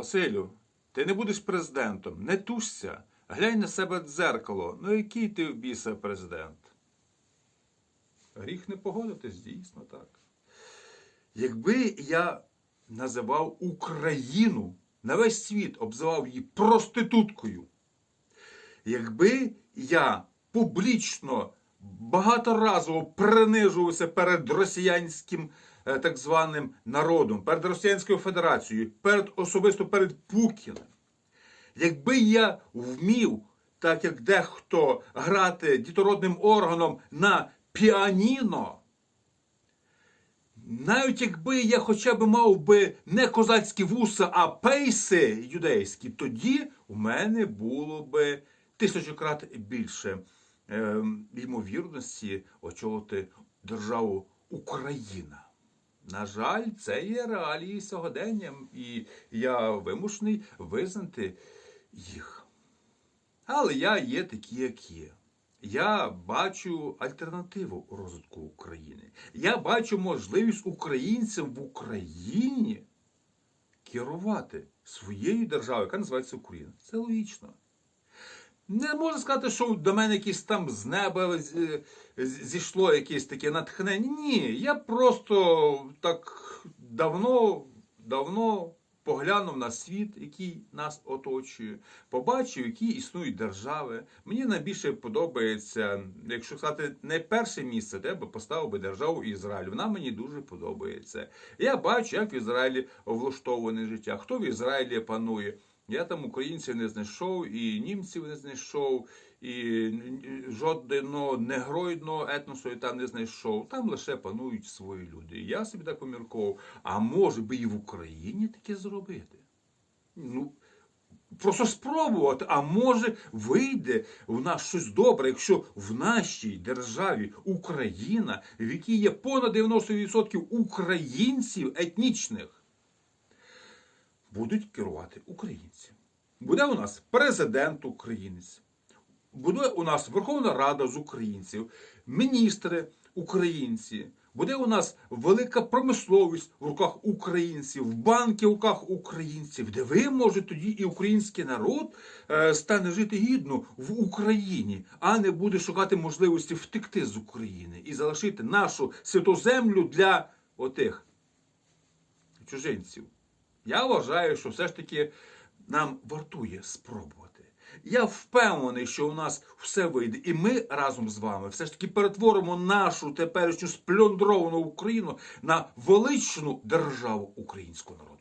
Василю, ти не будеш президентом, не тушся. Глянь на себе дзеркало. Ну який ти в біса президент? Гріх не погодитись, дійсно так. Якби я називав Україну на весь світ, обзивав її проституткою, якби я публічно багаторазово принижувався перед росіянським так званим народом, перед Росіянською Федерацією, перед особисто перед Путіним, якби я вмів, так як дехто, грати дітородним органом на піаніно, навіть якби я хоча б мав би не козацькі вуса, а пейси юдейські, тоді у мене було би тисячократ більше е, ймовірності очолити державу Україна. На жаль, це є реалії сьогодення, і я вимушений визнати їх. Але я є такі, як є. Я бачу альтернативу розвитку України. Я бачу можливість українцям в Україні керувати своєю державою, яка називається Україна. Це логічно. Не можна сказати, що до мене якесь там з неба з- зійшло якесь таке натхнення. Ні, я просто так давно, давно поглянув на світ, який нас оточує, побачив, які існують держави. Мені найбільше подобається, якщо сказати, не перше місце, де би поставив би державу Ізраїль. Вона мені дуже подобається. Я бачу, як в Ізраїлі влаштоване життя, хто в Ізраїлі панує. Я там українців не знайшов, і німців не знайшов, і жодного негроїдного етносу я там не знайшов. Там лише панують свої люди. Я собі так помірковував, а може би і в Україні таке зробити? Ну, просто спробувати, а може вийде в нас щось добре, якщо в нашій державі Україна, в якій є понад 90% українців етнічних, будуть керувати українці. Буде у нас президент українець, буде у нас Верховна Рада з українців, міністри українці, буде у нас велика промисловість в руках українців, банки в руках українців, де ви може тоді і український народ е, стане жити гідно в Україні, а не буде шукати можливості втекти з України і залишити нашу святу землю для отих чужинців. Я вважаю, що все ж таки нам вартує спробувати. Я впевнений, що у нас все вийде, і ми разом з вами все ж таки перетворимо нашу теперішню сплюндровану Україну на величну державу українського народу.